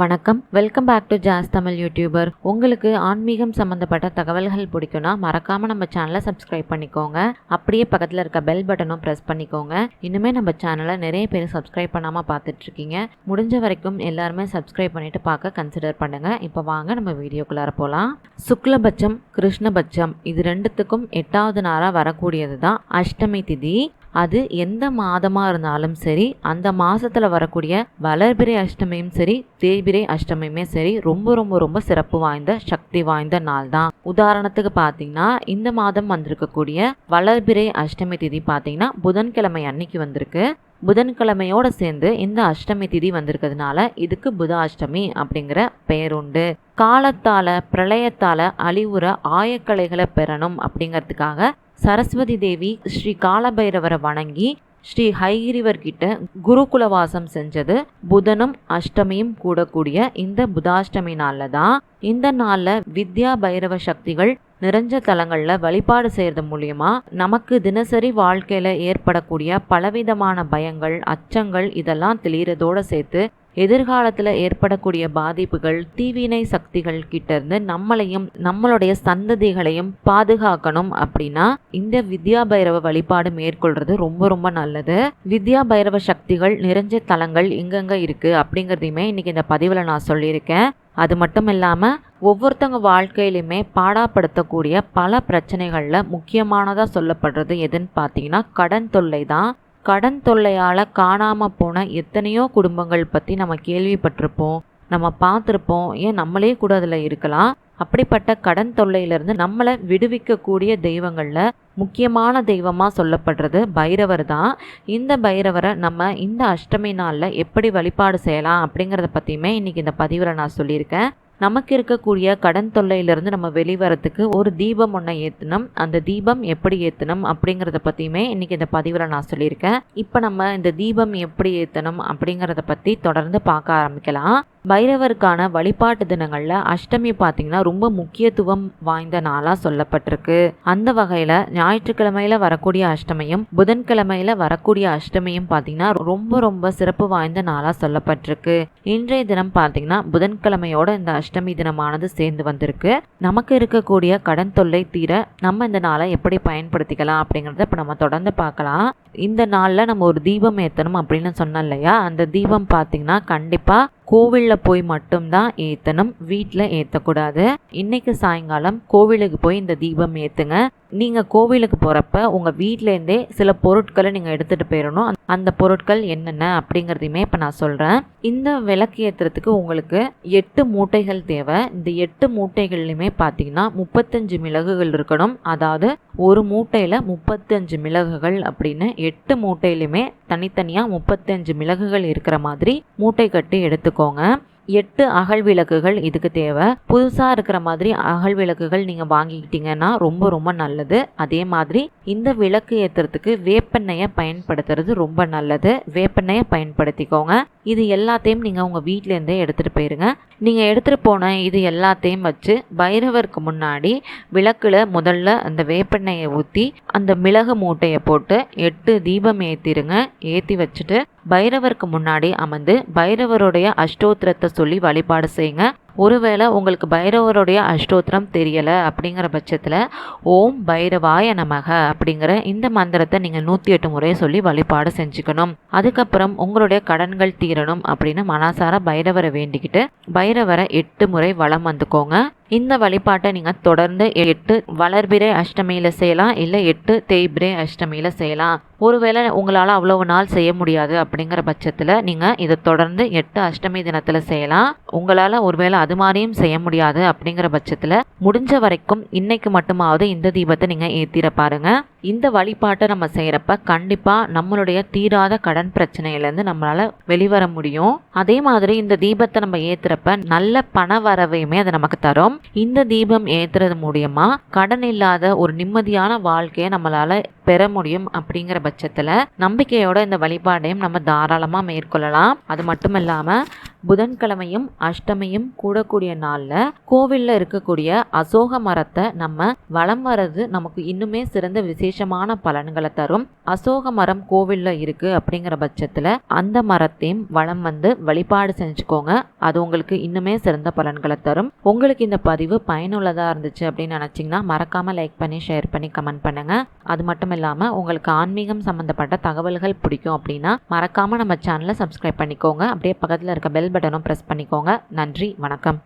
வணக்கம். Welcome back to jazz Tamil YouTuber உங்களுக்கு ஆன்மீகம் சம்மந்தப்பட்ட தகவல்கள் பிடிக்கும்னா மறக்காமல் நம்ம சேனலை சப்ஸ்கிரைப் பண்ணிக்கோங்க. அப்படியே பக்கத்தில் இருக்க பெல் பட்டனும் ப்ரெஸ் பண்ணிக்கோங்க. இன்னுமே நம்ம சேனலை நிறைய பேர் சப்ஸ்கிரைப் பண்ணாமல் பார்த்துட்ருக்கீங்க. முடிஞ்ச வரைக்கும் எல்லாருமே சப்ஸ்கிரைப் பண்ணிவிட்டு பார்க்க கன்சிடர் பண்ணுங்கள் இப்போ வாங்க நம்ம வீடியோக்குள்ளார போகலாம் சுக்லபட்சம் கிருஷ்ணபட்சம் இது ரெண்டுத்துக்கும் எட்டாவது நாளாக வரக்கூடியது தான் அஷ்டமி திதி. அது எந்த மாதமாக இருந்தாலும் சரி அந்த மாதத்தில் வரக்கூடிய வளர்பிறை அஷ்டமியும் சரி தேய்பிறை அஷ்டமியுமே சரி ரொம்ப ரொம்ப ரொம்ப சிறப்பு வாய்ந்த சக்தி வாய்ந்த நாள் தான். உதாரணத்துக்கு பார்த்தீங்கன்னா இந்த மாதம் வந்திருக்கக்கூடிய வளர்பிறை அஷ்டமி திதி பார்த்தீங்கன்னா புதன்கிழமை அன்னைக்கு வந்திருக்கு. புதன்கிழமையோட சேர்ந்து இந்த அஷ்டமி திதி வந்திருக்கிறதுனால இதுக்கு புத அஷ்டமி அப்படிங்கிற பெயர் உண்டு. காலத்தால பிரளயத்தால அழிவுற ஆயக்கலைகளை பெறணும் அப்படிங்கிறதுக்காக சரஸ்வதி தேவி ஸ்ரீ காலபைரவரை வணங்கி ஸ்ரீ ஹைகிரிவர் கிட்ட குருகுலவாசம் செஞ்சது. புதனும் அஷ்டமியும் கூடக்கூடிய இந்த புதாஷ்டமி நாளில் தான் இந்த நாளில் வித்யா பைரவ சக்திகள் நிறைஞ்ச தலங்களில் வழிபாடு செய்கிறது மூலியமா நமக்கு தினசரி வாழ்க்கையில் ஏற்படக்கூடிய பலவிதமான பயங்கள் அச்சங்கள் இதெல்லாம் தெளிகிறதோடு சேர்த்து எதிர்காலத்தில் ஏற்படக்கூடிய பாதிப்புகள் தீவினை சக்திகள் கிட்டேருந்து நம்மளையும் நம்மளுடைய சந்ததிகளையும் பாதுகாக்கணும் அப்படின்னா இந்த வித்யா பைரவ வழிபாடு மேற்கொள்றது ரொம்ப ரொம்ப நல்லது. வித்யா பைரவ சக்திகள் நிறைஞ்ச தலங்கள் எங்கெங்க இருக்கு அப்படிங்கிறதையுமே இன்னைக்கு இந்த பதிவில் நான் சொல்லியிருக்கேன். அது மட்டும் இல்லாமல் ஒவ்வொருத்தவங்க வாழ்க்கையிலுமே பாடாப்படுத்தக்கூடிய பல பிரச்சனைகளில் முக்கியமானதாக சொல்லப்படுறது எதுன்னு பார்த்தீங்கன்னா கடன் தொல்லை தான். கடன் தொல்லையால் காணாமல் போன எத்தனையோ குடும்பங்கள் பற்றி நம்ம கேள்விப்பட்டிருப்போம். நம்ம பார்த்துருப்போம். ஏன் நம்மளே கூட அதில் இருக்கலாம்? அப்படிப்பட்ட கடன் தொல்லையிலிருந்து நம்மளை விடுவிக்கக்கூடிய தெய்வங்களில் முக்கியமான தெய்வமாக சொல்லப்படுறது பைரவர் தான். இந்த பைரவரை நம்ம இந்த அஷ்டமி நாளில் எப்படி வழிபாடு செய்யலாம் அப்படிங்கிறத பற்றியுமே இன்றைக்கி இந்த பதிவில் நான் சொல்லியிருக்கேன். நமக்கு இருக்கக்கூடிய கடன் தொல்லையிலிருந்து நம்ம வெளிவரத்துக்கு ஒரு தீபம் ஒன்றை ஏற்றணும் அந்த தீபம் எப்படி ஏற்றணும் அப்படிங்கிறத பற்றியுமே இன்றைக்கி இந்த பதிவில் நான் சொல்லியிருக்கேன். இப்போ நம்ம இந்த தீபம் எப்படி ஏற்றணும் அப்படிங்கிறத பற்றி தொடர்ந்து பார்க்க ஆரம்பிக்கலாம். பைரவருக்கான வழிபாட்டு தினங்களில் அஷ்டமி பார்த்தீங்கன்னா ரொம்ப முக்கியத்துவம் வாய்ந்த நாளாக சொல்லப்பட்டிருக்கு. அந்த வகையில் ஞாயிற்றுக்கிழமையில் வரக்கூடிய அஷ்டமியும் புதன்கிழமையில் வரக்கூடிய அஷ்டமியும் பார்த்தீங்கன்னா ரொம்ப ரொம்ப சிறப்பு வாய்ந்த நாளாக சொல்லப்பட்டிருக்கு. இன்றைய தினம் பார்த்தீங்கன்னா புதன்கிழமையோட இந்த அஷ்டமி தினமானது சேர்ந்து வந்திருக்கு. நமக்கு இருக்கக்கூடிய கடன் தொல்லை தீர நம்ம இந்த நாளை எப்படி பயன்படுத்திக்கலாம் அப்படிங்கிறத இப்போ நம்ம தொடர்ந்து பார்க்கலாம். இந்த நாளில் நம்ம ஒரு தீபம் ஏற்றணும் அப்படின்னு சொன்னோம் இல்லையா? அந்த தீபம் பார்த்தீங்கன்னா கண்டிப்பாக கோவிலில் போய் மட்டும்தான் ஏற்றணும் வீட்டில் ஏற்றக்கூடாது இன்னைக்கு சாயங்காலம் கோவிலுக்கு போய் இந்த தீபம் ஏற்றுங்க நீங்கள் கோவிலுக்கு போகிறப்ப உங்கள் வீட்டிலேருந்தே சில பொருட்களை நீங்கள் எடுத்துகிட்டு போயிடணும் அந்த பொருட்கள் என்னென்ன அப்படிங்கிறதையுமே இப்போ நான் சொல்கிறேன் இந்த விளக்கு ஏற்றுறதுக்கு உங்களுக்கு எட்டு மூட்டைகள் தேவை. இந்த எட்டு மூட்டைகள்லையுமே பார்த்தீங்கன்னா முப்பத்தஞ்சு மிளகுகள் இருக்கணும். அதாவது ஒரு மூட்டையில் முப்பத்தஞ்சு மிளகுகள் அப்படின்னு எட்டு மூட்டையிலுமே தனித்தனியாக முப்பத்தஞ்சு மிளகுகள் இருக்கிற மாதிரி மூட்டை கட்டி எடுத்துக்கோங்க. எட்டு அகல் விளக்குகள் இதுக்கு தேவை. புதுசாக இருக்கிற மாதிரி அகல் விளக்குகள் நீங்கள் வாங்கிக்கிட்டீங்கன்னா ரொம்ப ரொம்ப நல்லது. அதே மாதிரி இந்த விளக்கு ஏற்றுறதுக்கு வேப்பெண்ணெயை பயன்படுத்துறது ரொம்ப நல்லது. வேப்பெண்ணெயை பயன்படுத்திக்கோங்க. இது எல்லாத்தையும் நீங்கள் உங்கள் வீட்டிலேருந்தே எடுத்துகிட்டு போயிருங்க. நீங்கள் எடுத்துகிட்டு போன இது எல்லாத்தையும் வச்சு பைரவருக்கு முன்னாடி விளக்கில் முதல்ல அந்த வேப்பெண்ணெயை ஊற்றி அந்த மிளகு மூட்டையை போட்டு எட்டு தீபம் ஏற்றிருங்க ஏற்றி வச்சுட்டு பைரவருக்கு முன்னாடி அமர்ந்து பைரவருடைய அஷ்டோத்திரத்தை சொல்லி வழிபாடு செய்யுங்க. ஒருவேளை உங்களுக்கு பைரவருடைய அஷ்டோத்திரம் தெரியலை அப்படிங்கிற பட்சத்தில் ஓம் பைரவாய நமக அப்படிங்கிற இந்த மந்திரத்தை நீங்கள் நூற்றி எட்டு முறை சொல்லி வழிபாடு செஞ்சுக்கணும். அதுக்கப்புறம் உங்களுடைய கடன்கள் தீரணும் அப்படின்னு மனசார பைரவரை வேண்டிக்கிட்டு பைரவரை எட்டு முறை வளம் வந்துக்கோங்க. இந்த வழிபாட்டை நீங்கள் தொடர்ந்து எட்டு வளர்பிறை அஷ்டமியில் செய்யலாம் இல்லை எட்டு தேய்பிரை அஷ்டமியில் செய்யலாம். ஒருவேளை உங்களால் அவ்வளவு நாள் செய்ய முடியாது அப்படிங்கிற பட்சத்தில் நீங்கள் இதை தொடர்ந்து எட்டு அஷ்டமி தினத்தில் செய்யலாம். உங்களால் ஒருவேளை அது மாதிரியும் செய்ய முடியாது அப்படிங்கிற பட்சத்தில் முடிஞ்ச வரைக்கும் இன்னைக்கு மட்டுமாவது இந்த தீபத்தை நீங்கள் ஏற்றிட பாருங்க. இந்த வழிபாட்டை நம்ம செய்கிறப்ப கண்டிப்பாக நம்மளுடைய தீராத கடன் பிரச்சனையிலேருந்து நம்மளால் வெளிவர முடியும். அதே மாதிரி இந்த தீபத்தை நம்ம ஏற்றுறப்ப நல்ல பண வரவையுமே அது நமக்கு தரும். இந்த தீபம் ஏற்றுறது மூலியமா கடன் இல்லாத ஒரு நிம்மதியான வாழ்க்கையை நம்மளால பெற முடியும் அப்படிங்கிற பட்சத்தில் நம்பிக்கையோட இந்த வழிபாடையும் நம்ம தாராளமாக மேற்கொள்ளலாம். அது மட்டும் இல்லாமல் புதன்கிழமையும் அஷ்டமியும் கூடக்கூடிய நாளில் கோவிலில் இருக்கக்கூடிய அசோக மரத்தை நம்ம வளம் வர்றது நமக்கு இன்னுமே சிறந்த விசேஷமான பலன்களை தரும். அசோக மரம் கோவிலில் இருக்குது அப்படிங்கிற பட்சத்தில் அந்த மரத்தையும் வளம் வந்து வழிபாடு செஞ்சுக்கோங்க. அது உங்களுக்கு இன்னுமே சிறந்த பலன்களை தரும். உங்களுக்கு இந்த பதிவு பயனுள்ளதாக இருந்துச்சு அப்படின்னு நினச்சிங்கன்னா மறக்காமல் லைக் பண்ணி ஷேர் பண்ணி கமெண்ட் பண்ணுங்கள் அது மட்டும் இல்லாமல் உங்களுக்கு ஆன்மீகம் சம்மந்தப்பட்ட தகவல்கள் பிடிக்கும் அப்படின்னா மறக்காமல் நம்ம சேனலை சப்ஸ்கிரைப் பண்ணிக்கோங்க. அப்படியே பக்கத்தில் இருக்க பெல் பெல் பட்டனும் ப்ரெஸ் பண்ணிக்கோங்க. நன்றி வணக்கம்.